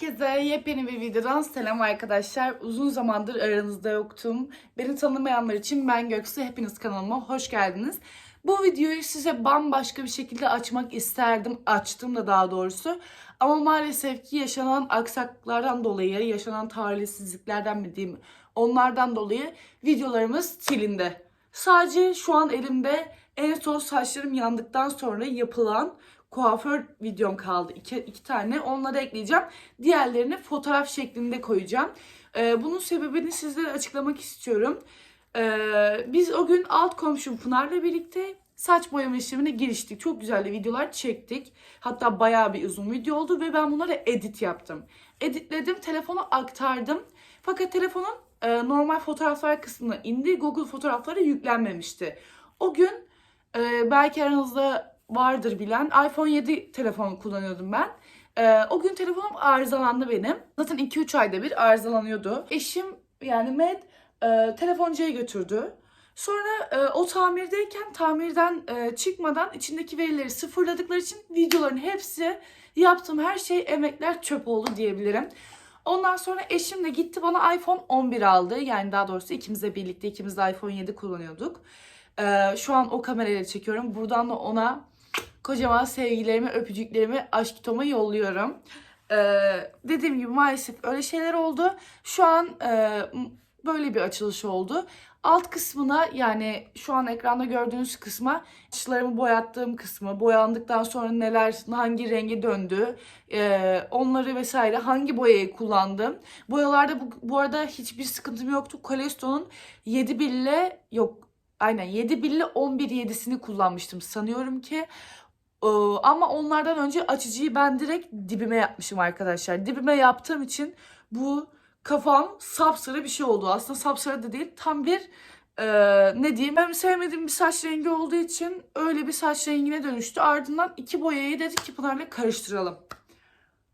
Herkese yepyeni bir videodan selam arkadaşlar. Uzun zamandır aranızda yoktum. Beni tanımayanlar için ben Göksu. Hepiniz kanalıma hoş geldiniz. Bu videoyu size bambaşka bir şekilde açmak isterdim. Açtım da daha doğrusu. Ama maalesef ki yaşanan aksaklıklardan dolayı, yaşanan talihsizliklerden mi diyeyim, onlardan dolayı videolarımız silindi. Sadece şu an elimde en son saçlarım yandıktan sonra yapılan kuaför videom kaldı. İki, iki tane. Onları ekleyeceğim. Diğerlerini fotoğraf şeklinde koyacağım. Ee, bunun sebebini sizlere açıklamak istiyorum. Ee, biz o gün alt komşum Pınar'la birlikte saç boyama işlemine giriştik. Çok güzel de videolar çektik. Hatta bayağı bir uzun video oldu ve ben bunları edit yaptım. Editledim, telefona aktardım. Fakat telefonun e, normal fotoğraflar kısmına indi. Google fotoğrafları yüklenmemişti. O gün e, belki aranızda vardır bilen iPhone 7 telefon kullanıyordum ben. Ee, o gün telefonum arızalandı benim. Zaten 2-3 ayda bir arızalanıyordu. Eşim yani Med e, telefoncuya götürdü. Sonra e, o tamirdeyken tamirden e, çıkmadan içindeki verileri sıfırladıkları için videoların hepsi yaptığım her şey emekler çöp oldu diyebilirim. Ondan sonra eşim de gitti bana iPhone 11 aldı. Yani daha doğrusu ikimizle birlikte ikimiz de iPhone 7 kullanıyorduk. Ee, şu an o kamerayla çekiyorum. Buradan da ona kocaman sevgilerimi, öpücüklerimi, aşk toma yolluyorum. Ee, dediğim gibi maalesef öyle şeyler oldu. Şu an e, böyle bir açılış oldu. Alt kısmına yani şu an ekranda gördüğünüz kısma saçlarımı boyattığım kısmı, boyandıktan sonra neler, hangi renge döndü, e, onları vesaire hangi boyayı kullandım. Boyalarda bu, bu arada hiçbir sıkıntım yoktu. Colesto'nun 7 bille yok aynen 7 bille 11 7'sini kullanmıştım sanıyorum ki. Ee, ama onlardan önce açıcıyı ben direkt dibime yapmışım arkadaşlar. Dibime yaptığım için bu kafam sapsarı bir şey oldu. Aslında sapsarı da değil tam bir e, ne diyeyim ben sevmediğim bir saç rengi olduğu için öyle bir saç rengine dönüştü. Ardından iki boyayı dedik ki Pınar'la karıştıralım.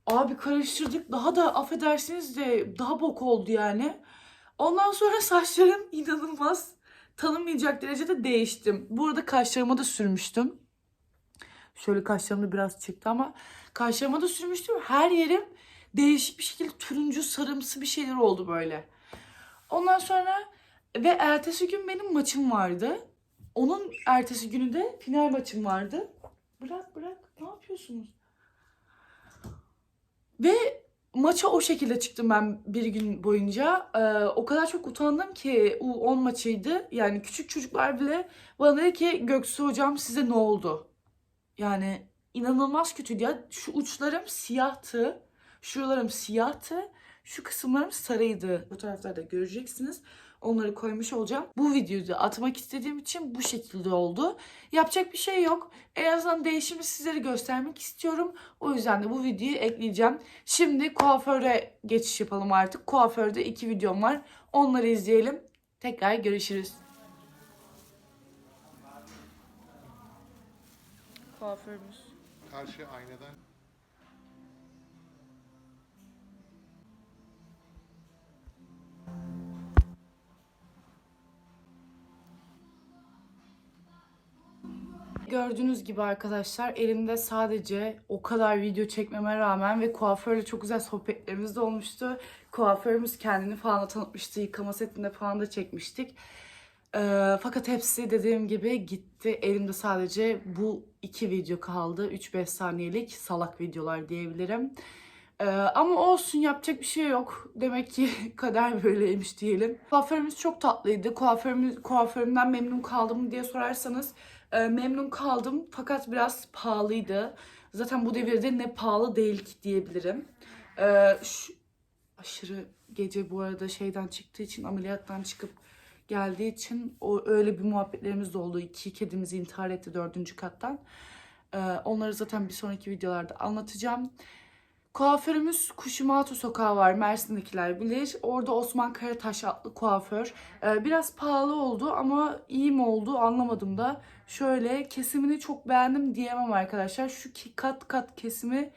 Abi karıştırdık daha da affedersiniz de daha bok oldu yani. Ondan sonra saçlarım inanılmaz tanınmayacak derecede değiştim. Bu arada kaşlarıma da sürmüştüm. Şöyle kaşlarımda biraz çıktı ama kaşlarıma da sürmüştüm. Her yerim değişik bir şekilde turuncu sarımsı bir şeyler oldu böyle. Ondan sonra ve ertesi gün benim maçım vardı. Onun ertesi günü de final maçım vardı. Bırak bırak ne yapıyorsunuz? Ve maça o şekilde çıktım ben bir gün boyunca. Ee, o kadar çok utandım ki U10 maçıydı. Yani küçük çocuklar bile bana dedi ki Göksu hocam size ne oldu? Yani inanılmaz kötüydü ya. Şu uçlarım siyahtı. Şuralarım siyahtı. Şu kısımlarım sarıydı. Fotoğraflarda göreceksiniz. Onları koymuş olacağım. Bu videoyu atmak istediğim için bu şekilde oldu. Yapacak bir şey yok. En azından değişimi sizlere göstermek istiyorum. O yüzden de bu videoyu ekleyeceğim. Şimdi kuaföre geçiş yapalım artık. Kuaförde iki videom var. Onları izleyelim. Tekrar görüşürüz. Kuaförümüz. Karşı aynadan Gördüğünüz gibi arkadaşlar elimde sadece o kadar video çekmeme rağmen ve kuaförle çok güzel sohbetlerimiz de olmuştu. Kuaförümüz kendini falan da tanıtmıştı. Yıkama setinde falan da çekmiştik. Ee, fakat hepsi dediğim gibi gitti. Elimde sadece bu iki video kaldı. 3-5 saniyelik salak videolar diyebilirim. Ee, ama olsun yapacak bir şey yok. Demek ki kader böyleymiş diyelim. Kuaförümüz çok tatlıydı. Kuaförümüz, kuaförümden memnun kaldım diye sorarsanız e, memnun kaldım. Fakat biraz pahalıydı. Zaten bu devirde ne pahalı değil ki diyebilirim. Ee, şu, aşırı gece bu arada şeyden çıktığı için ameliyattan çıkıp geldiği için o öyle bir muhabbetlerimiz de oldu. İki kedimizi intihar etti dördüncü kattan. Ee, onları zaten bir sonraki videolarda anlatacağım. Kuaförümüz Kuşimato Sokağı var. Mersin'dekiler bilir. Orada Osman Karataş adlı kuaför. Ee, biraz pahalı oldu ama iyi mi oldu anlamadım da. Şöyle kesimini çok beğendim diyemem arkadaşlar. Şu kat kat kesimi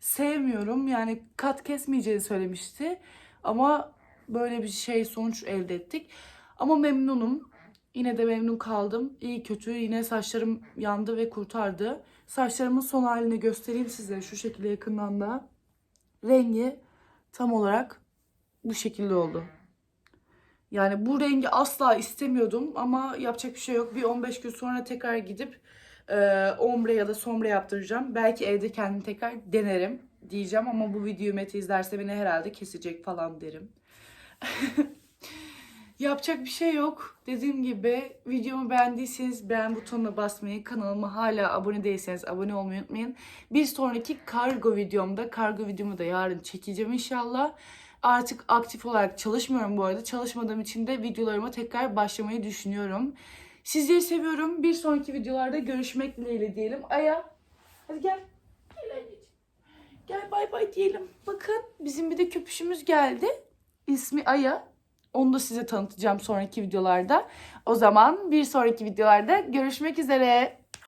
sevmiyorum. Yani kat kesmeyeceğini söylemişti. Ama böyle bir şey sonuç elde ettik. Ama memnunum. Yine de memnun kaldım. İyi kötü yine saçlarım yandı ve kurtardı. Saçlarımın son halini göstereyim size şu şekilde yakından da. Rengi tam olarak bu şekilde oldu. Yani bu rengi asla istemiyordum ama yapacak bir şey yok. Bir 15 gün sonra tekrar gidip e, ombre ya da sombre yaptıracağım. Belki evde kendim tekrar denerim diyeceğim ama bu videoyu Mete izlerse beni herhalde kesecek falan derim. Yapacak bir şey yok. Dediğim gibi videomu beğendiyseniz beğen butonuna basmayı, kanalıma hala abone değilseniz abone olmayı unutmayın. Bir sonraki kargo videomda, kargo videomu da yarın çekeceğim inşallah. Artık aktif olarak çalışmıyorum bu arada. Çalışmadığım için de videolarıma tekrar başlamayı düşünüyorum. Sizleri seviyorum. Bir sonraki videolarda görüşmek dileğiyle diyelim. Aya, hadi gel. Gel. Gel bay bay diyelim. Bakın bizim bir de köpüşümüz geldi. İsmi Aya. Onu da size tanıtacağım sonraki videolarda. O zaman bir sonraki videolarda görüşmek üzere.